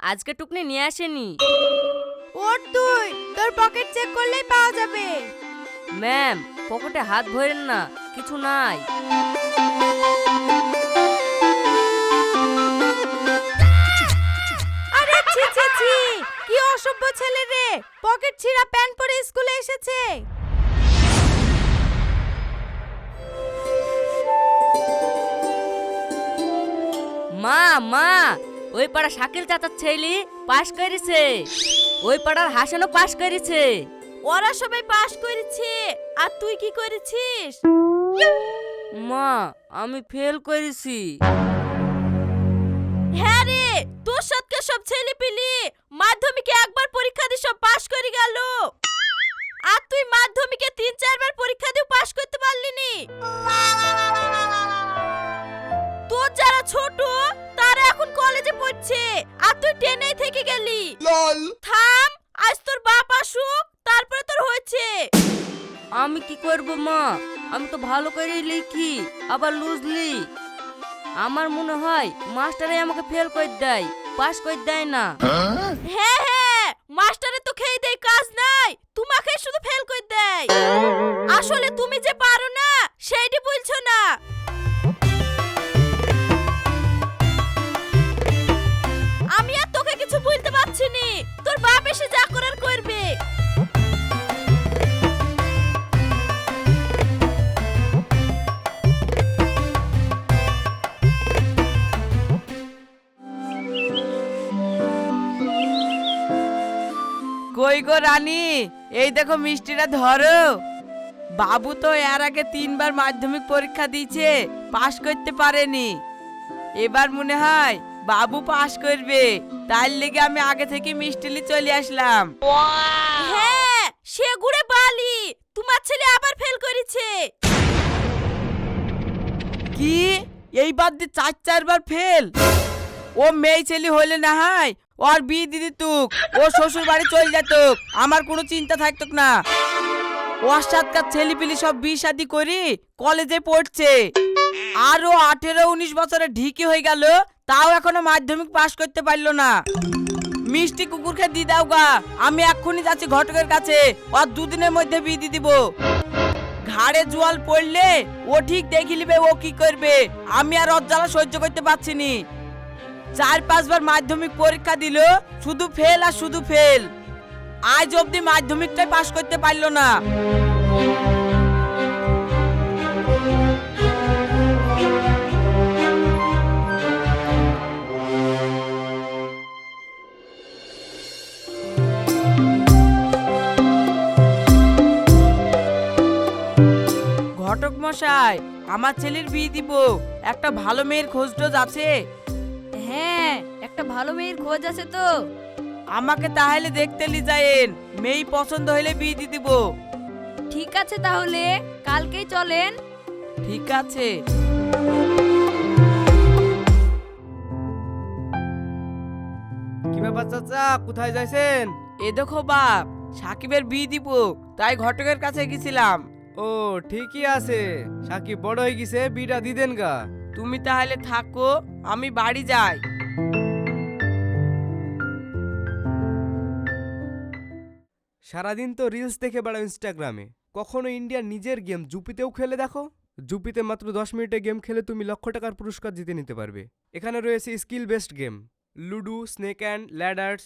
আজকে টুকনি নিয়ে আসেনি। ওর তুই তোর পকেট চেক করলেই পাওয়া যাবে। ম্যাম পকেটে হাত ভরেন না কিছু নাই। আরে ছি ছি ছি কি অসভ্য ছেলে রে। পকেট ছিঁড়া প্যান্ট পরে স্কুলে এসেছে। মা মা ওই পাড়া শাকিল চাচার ছেলে পাশ করেছে। ওই পাড়ার হাসানও পাশ করেছে। ওরা সবাই পাস করেছে। আর তুই কি করেছিস? মা, আমি ফেল করেছি। হ্যাঁ রে, তোর সাথে সব ছেলে পিলি মাধ্যমিকে একবার পরীক্ষা দিয়ে সব পাস করে গেল। আর তুই মাধ্যমিকে তিন চারবার পরীক্ষা দিয়ে পাস করতে পারলি নি। তোর যারা ছোট কলেজে পড়ছে। আর তুই টেনেই থেকে গেলি। লল। থাম আজ তোর বাপ আসুক তারপরে তোর হয়েছে। আমি কি করব মা? আমি তো ভালো করে লিখি আবার লুজলি আমার মনে হয় মাস্টারে আমাকে ফেল করে দেয় পাস করে দেয় না। হ্যাঁ হ্যাঁ মাস্টারে তো খেয়ে দেয় কাজ নাই। তোমাকে শুধু ফেল করে দেয়। আসলে তুমি যে পারো না সেইটি বলছো না। বাপ এসে যা করার করবে। কই গো রানী? এই দেখো মিষ্টিটা ধরো। বাবু তো এর আগে তিনবার মাধ্যমিক পরীক্ষা দিয়েছে, পাশ করতে পারেনি। এবার মনে হয় বাবু পাস করবে। তার লেগে আমি আগে থেকে মিষ্টিলি চলে আসলাম। হ্যাঁ সে গুড়ে বালি। তোমার ছেলে আবার ফেল করেছে। কি? এইবার দিয়ে চার চারবার ফেল ও মেয়ে ছেলে হলে না হয় ওর বিয়ে দিদি তুক ও শ্বশুর বাড়ি চলে যেত আমার কোনো চিন্তা থাকতো না। ওর সাতকার ছেলে পিলি সব বিয়ে শাদি করি কলেজে পড়ছে। আরও আঠেরো উনিশ বছরে ঢিকি হয়ে গেল তাও এখনও মাধ্যমিক পাশ করতে পারল না। মিষ্টি কুকুরকে দি দাও গা। আমি এক্ষুনি যাচ্ছি ঘটকের কাছে। ওর দুদিনের মধ্যে বিয়ে দিব। ঘাড়ে জোয়াল পড়লে ও ঠিক দেখি লিবে ও কি করবে। আমি আর জ্বালা সহ্য করতে পারছি নি। চার পাঁচবার মাধ্যমিক পরীক্ষা দিল, শুধু ফেল আর শুধু ফেল আজ অবধি মাধ্যমিকটাই পাশ করতে পারল না। মশাই আমার ছেলের বিয়ে দিব। একটা ভালো মেয়ের খোঁজ টোজ আছে? হ্যাঁ একটা ভালো মেয়ের খোঁজ আছে তো। আমাকে তাহলে দেখতে লি যায়েন মেয়ে পছন্দ হলে বিয়ে দিয়ে দিব। ঠিক আছে তাহলে কালকেই চলেন। ঠিক আছে। কি ব্যাপার চাচা কোথায় যাইছেন? এ দেখো বাপ সাকিবের বিয়ে দিব তাই ঘটকের কাছে গেছিলাম। ও ঠিকই আছে। সাকিব বড় হয়ে গেছে বিটা দিদেন গা। তুমি তাহলে থাকো আমি বাড়ি যাই। সারাদিন তো রিলস দেখে বেড়াও ইনস্টাগ্রামে কখনো ইন্ডিয়ার নিজের গেম জুপিতেও খেলে দেখো? জুপিতে মাত্র দশ মিনিটে গেম খেলে তুমি লক্ষ টাকার পুরস্কার জিতে নিতে পারবে। এখানে রয়েছে skill based game ludo snake and ladders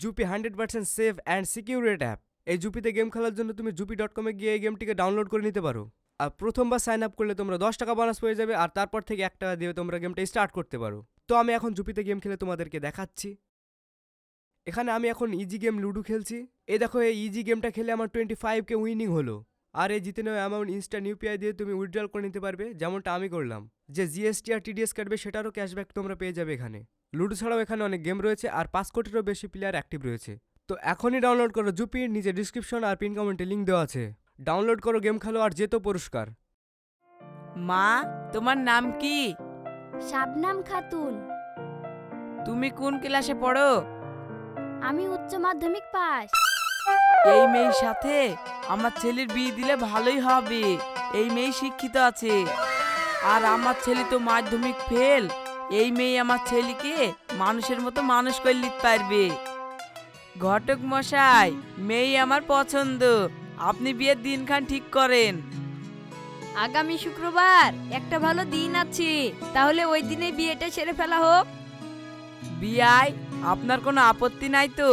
Zupee hundred percent safe and secure app এই জুপিতে গেম খেলার জন্য তুমি জুপি ডট কমে গিয়ে এই গেমটিকে ডাউনলোড করে নিতে পারো। আর প্রথমবার সাইন আপ করলে তোমরা দশ টাকা বোনাস পেয়ে যাবে আর তারপর থেকে এক টাকা দিয়ে তোমরা গেমটা স্টার্ট করতে পারো। তো আমি এখন জুপিতে গেম খেলে তোমাদেরকে দেখাচ্ছি। এখানে আমি এখন ইজি গেম লুডো খেলছি। এই দেখো, এই ইজি গেমটা খেলে আমার টোয়েন্টি ফাইভকে উইনিং হলো। আর এই জিতে নেওয়া অ্যামাউন্ট ইনস্ট্যান্ট ইউপিআই দিয়ে তুমি উইথড্রল করে নিতে পারবে, যেমনটা আমি করলাম। যে জিএসটি আর টিডিএস কাটবে সেটারও ক্যাশব্যাক তোমরা পেয়ে যাবে এখানে। লুডো ছাড়াও এখানে অনেক গেম রয়েছে, আর পাঁচ কোটিরও বেশি প্লেয়ার অ্যাক্টিভ রয়েছে। তো এখনই ডাউনলোড করো জুপি নিচে ডিসক্রিপশন আর পিন কমেন্টে লিঙ্ক দেওয়া আছে। ডাউনলোড করো গেম খেলো আর যেত পুরস্কার। মা তোমার নাম কি? শাবনাম খাতুন। তুমি কোন ক্লাসে পড়ো? আমি উচ্চ মাধ্যমিক পাস। এই মেয়ের সাথে আমার ছেলের বিয়ে দিলে ভালোই হবে। এই মেয়ে শিক্ষিত আছে। আর আমার ছেলে তো মাধ্যমিক ফেল এই মেয়ে আমার ছেলেকে মানুষের মতো মানুষ করে নিতে পারবে। ঘটক মশাই মেয়ে আমার পছন্দ। আপনি বিয়ের দিনখান ঠিক করেন। আগামী শুক্রবার একটা ভালো দিন আছে তাহলে ওই দিনে বিয়েটা সেরে ফেলা হোক। বিয়াই আপনার কোনো আপত্তি নাই তো?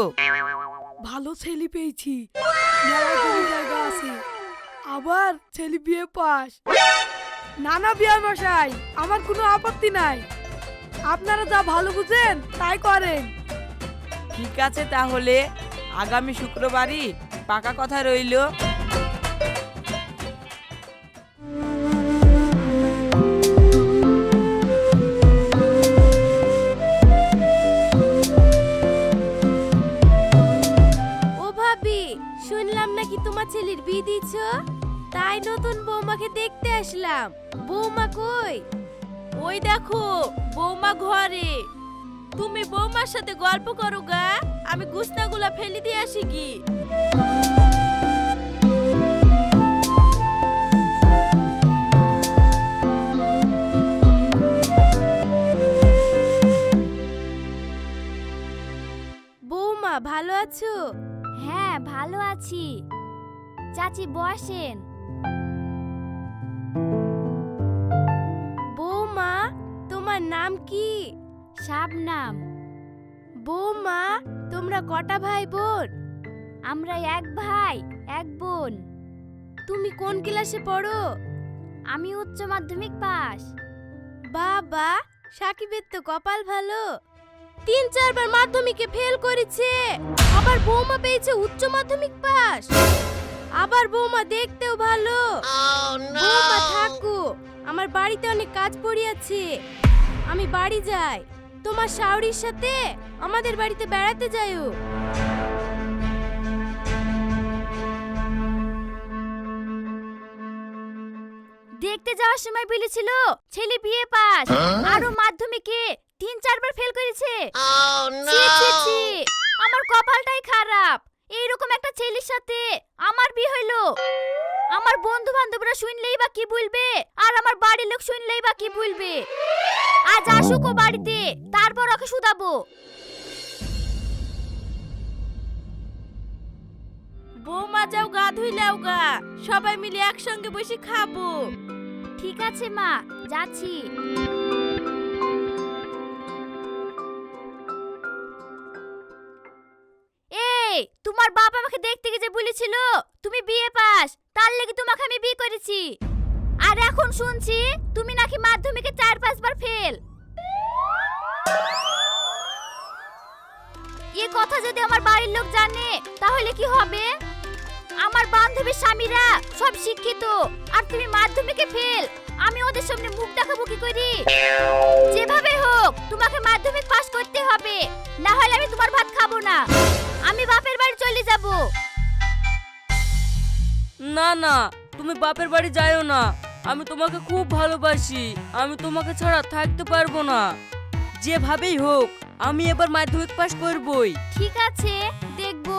ভালো ছেলে পেয়েছি মেলা জমি জায়গা আছে। আবার ছেলে বিয়ে পাস। নানা বিয়ার মশাই আমার কোনো আপত্তি নাই। আপনারা যা ভালো বুঝেন তাই করেন। ঠিক আছে তাহলে, আগামী শুক্রবারই পাকা কথা রইল। ও ভাবি, শুনলাম নাকি তোমার ছেলের বিয়ে দিয়েছ? তাই নতুন বৌমাকে দেখতে আসলাম। বৌমা কই? ওই দেখো, বৌমা ঘরে। তুমি বৌমার সাথে গল্প করো গা। আমি গুস্তাগুলা ফেলে দিয়ে আসি কি? বৌমা ভালো আছো? হ্যাঁ ভালো আছি। চাচি বসেন। শাবনাম। বৌমা তোমরা কটা ভাই বোন আমরা এক ভাই এক বোন। তুমি কোন ক্লাসে পড়ো? আমি উচ্চ মাধ্যমিক পাস। বাবা সাকিবের তো কপাল ভালো। তিন চারবার মাধ্যমিকে ফেল করেছে। আবার বৌমা পেয়েছে উচ্চ মাধ্যমিক পাস। আবার বৌমা দেখতেও ভালো। বৌমা থাকো। আমার বাড়িতে অনেক কাজ পড়িয়াছে আমি বাড়ি যাই। তোমার শাওরির সাথে আমাদের বাড়িতে বেড়াতে যাইও দেখতে যাওয়ার সময় বলেছিল ছেলে বিয়ে পাস। আরও মাধ্যমিকে তিন চারবার ফেল করেছে। ছি, ছি, ছি। আমার কপালটাই খারাপ। এইরকম একটা ছেলের সাথে আমার বিয়ে হইল। আমার বন্ধু বান্ধবরা শুনলেই বা কি বলবে? আর আমার বাড়ির লোক শুনলেই বা কি বলবে? আজ আসুক ও বাড়িতে তারপর ওকে শুধাবো। বৌমা যাও গা ধুইলাও গা। সবাই মিলে একসঙ্গে বসে খাব। ঠিক আছে মা যাচ্ছি। এই তোমার বাবা আমাকে দেখতে গিয়ে যে বলেছিল তুমি বিয়ে পাস তার লেগে তোমাকে আমি বিয়ে করেছি। আর এখন শুনছি তুমি নাকি মাধ্যমিকে চার, পাঁচবার ফেল এ কথা যদি আমার বাড়ির লোক জানে, তাহলে কি হবে? আমার বান্ধবীর স্বামীরা সব শিক্ষিত, আর তুমি মাধ্যমিকে ফেল আমি ওদের সামনে মুখ দেখাবো কি করি? যেভাবে হোক, তোমাকে মাধ্যমিক পাস করতে হবে। না হলে আমি তোমার ভাত খাব না। আমি বাপের বাড়ি চলে যাব। না না তুমি বাপের বাড়ি যাইও না। আমি তোমাকে খুব ভালোবাসি। আমি তোমাকে ছাড়া থাকতে পারব না। যেভাবেই হোক আমি এবার মাধ্যমিক পাশ করবই। ঠিক আছে দেখব।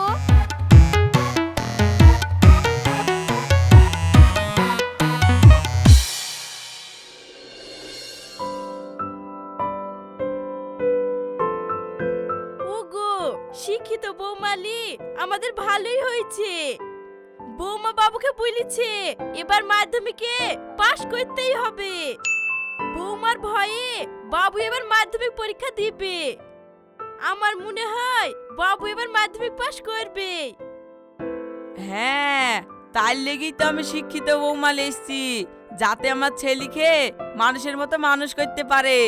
ওগো শিক্ষিত বৌমালি আমাদের ভালোই হয়েছে। বৌমা বাবুকে বলেছে, এবার মাধ্যমিকে পাশ করতেই হবে। বৌমার ভয়ে বাবু এবার মাধ্যমিক পরীক্ষা দিবে। আমার মনে হয় বাবু এবার মাধ্যমিক পাশ করবে। হ্যাঁ তার লেগেই তো আমি শিক্ষিত বৌমাল এসছি, যাতে আমার ছেলেকে মানুষের মতো মানুষ করতে পারে।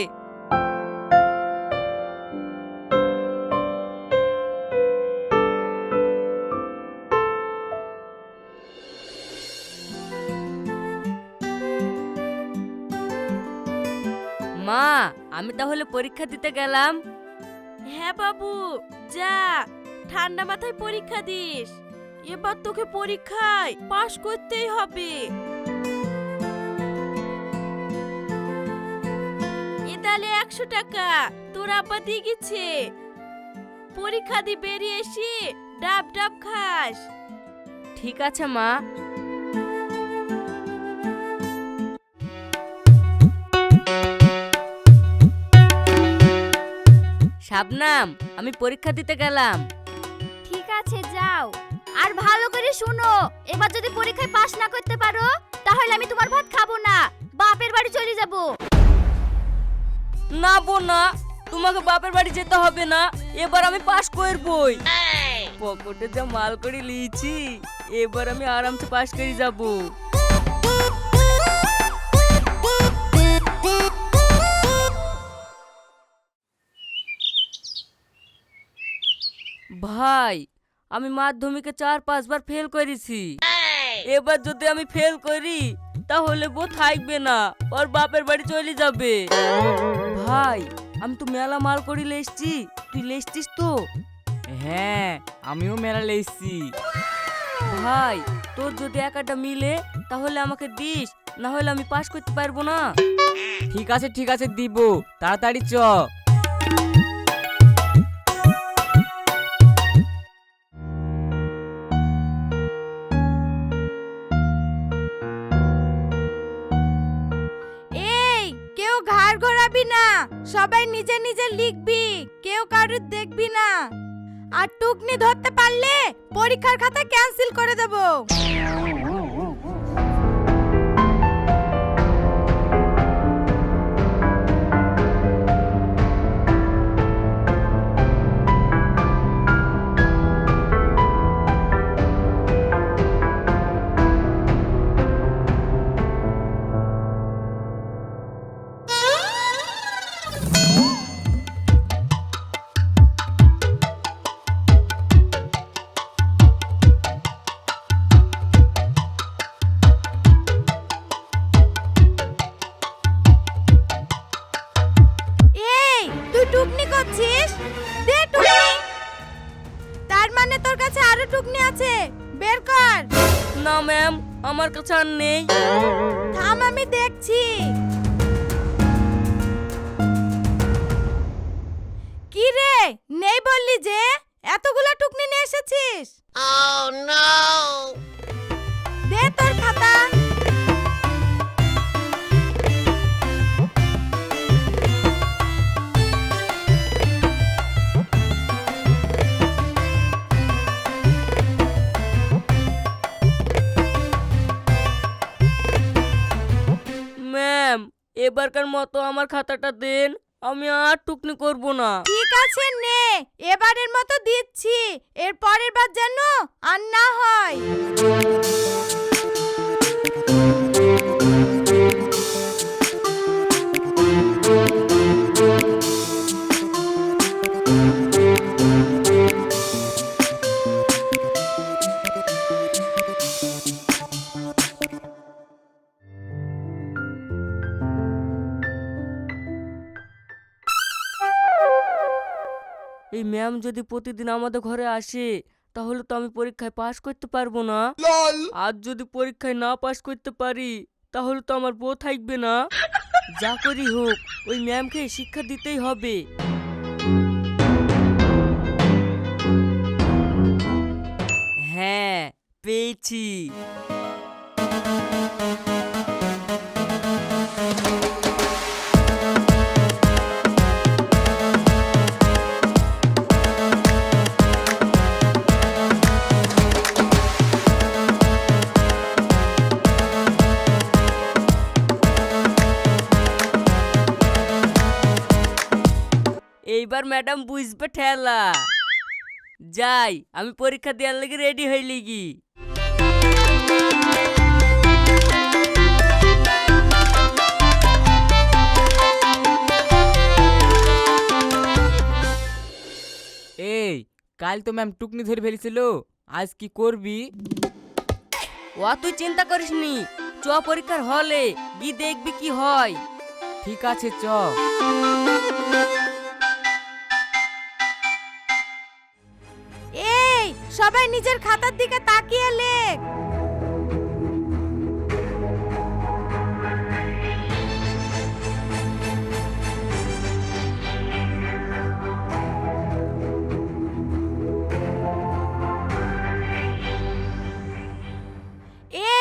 মা আমি তাহলে পরীক্ষা দিতে গেলাম। হ্যাঁ বাবু যা ঠান্ডা মাথায় পরীক্ষা দিস। এবার তোকে পরীক্ষায় পাশ করতেই হবে। এ তাহলে একশো টাকা তোর আব্বা দিয়ে গেছে। পরীক্ষা দিয়ে বেরিয়ে এসে ডাব ডাব খাস। ঠিক আছে মা। শাবনাম আমি পরীক্ষা দিতে গেলাম। ঠিক আছে যাও। আর ভালো করে শুনো এবার যদি পরীক্ষায় পাশ না করতে পারো তাহলে আমি তোমার ভাত খাব না বাপের বাড়ি চলে যাব। না বোনা তোমাকে বাপের বাড়ি যেতে হবে না এবার আমি পাস করবই। পকেটে যা মাল করে লিয়েছি এবার আমি আরামসে পাস করে যাব। ভাই আমি মাধ্যমিকে চার পাঁচবার ফেল করেছি। এবার যদি আমি ফেল করি তাহলে বউ থাকবে না ওর বাপের বাড়ি চলে যাবে। ভাই আমি তো মেলা মাল করি এসছি তুই লেসছিস তো? হ্যাঁ আমিও মেলা লেসছি ভাই তোর যদি একাটা মিলে তাহলে আমাকে দিস না হলে আমি পাস করতে পারব না। ঠিক আছে ঠিক আছে দিব। তাড়াতাড়ি চ। না, সবাই নিজে নিজে লিখবি, কেউ কারুর দেখবি না। আর টুকনি ধরতে পারলে পরীক্ষার খাতা ক্যান্সেল করে দেব। আর নেই। থাম আমি দেখছি। কি রে? নেই বললি যে এতগুলা টুকনি নিয়ে এসেছিস? দে তোর খাতা। এবারকার মতো আমার খাতাটা দেন, আমি আর টুকনি করব না। ঠিক আছে, নে। এবারের মতো দিচ্ছি। এর পরের বার যেন আর না হয়। এই ম্যাম যদি প্রতিদিন আমাদের ঘরে আসে তাহলে তো আমি পরীক্ষায় পাশ করতে পারব না। আর যদি পরীক্ষায় না পাশ করতে পারি তাহলে তো আমার বউ থাকবে না। যা করি হোক ওই ম্যামকে শিক্ষা দিতেই হবে। হ্যাঁ পেয়েছি। এইবার ম্যাডাম বুঝবে ঠেলা। যাই আমি পরীক্ষা দেওয়ার লেগে রেডি হয়ে লিগি। এই কাল তো ম্যাম টুকনি ধরে ফেলেছিল আজ কি করবি? ও তুই চিন্তা করিস নি চ পরীক্ষার হলে গি দেখবি কি হয়। ঠিক আছে চ। সবাই নিজের খাতার দিকে তাকিয়ে লেখ।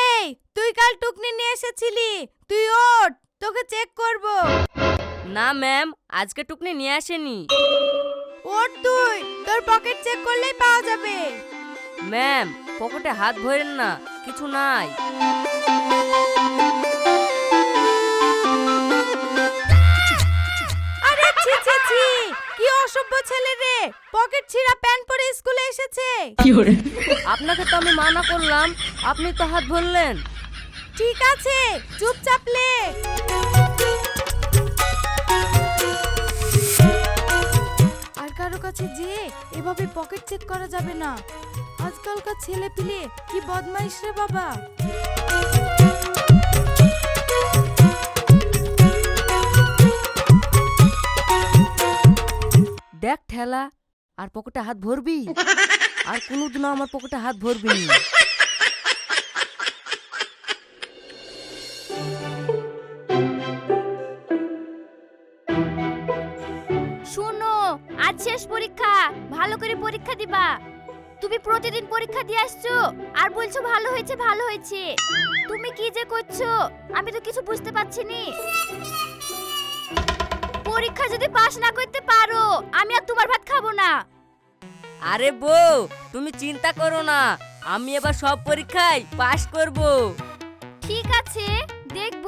এই তুই কাল টুকনি নিয়ে এসেছিলি। তুই ওঠ তোকে চেক করব। না ম্যাম আজকে টুকনি নিয়ে আসেনি। ওর তুই তোর পকেট চেক করলেই পাওয়া যাবে। ম্যাম পকেটে হাত ভরেন না কিছু নাই। আরে ছি ছি ছি কি অসভ্য ছেলে রে পকেট ছিঁড়া প্যান্ট পরে স্কুলে এসেছে। আপনাকে তো আমি মানা করলাম আপনি তো হাত ভরলেন। ঠিক আছে চুপচাপ লে। কাছে যে, এভাবে পকেট চেক করা যাবে না। আজকালকার ছেলে পিলে কি বদমাইশ রে বাবা? দেখ ঠেলা, আর পকেটে হাত ভরবি? আর কোনোদিনও আমার পকেটে হাত ভরবি না। আজ শেষ পরীক্ষা। ভালো করে পরীক্ষা দিবা। তুমি প্রতিদিন পরীক্ষা দিয়ে আসছো আর বলছো ভালো হয়েছে ভালো হয়েছে। তুমি কি যে করছ আমি তো কিছু বুঝতে পারছি নি। পরীক্ষা যদি পাশ না করতে পারো আমি আর তোমার ভাত খাব না। আরে বউ তুমি চিন্তা করো না। আমি এবার সব পরীক্ষায় পাশ করব। ঠিক আছে দেখব।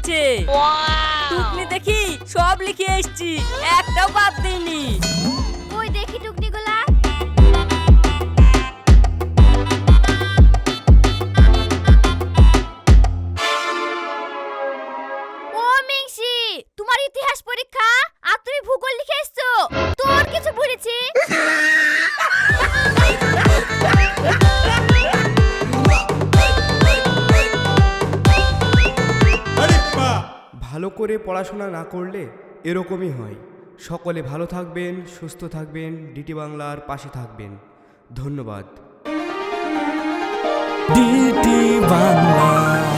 হয়েছে। টুকনি দেখি সব লিখে এসছি। একটাও বাদ দিইনি। করে পড়াশোনা না করলে এরকমই হয়। সকলে ভালো থাকবেন, সুস্থ থাকবেন, ডিটি বাংলার পাশে থাকবেন। ধন্যবাদ। ডিটি বাংলা।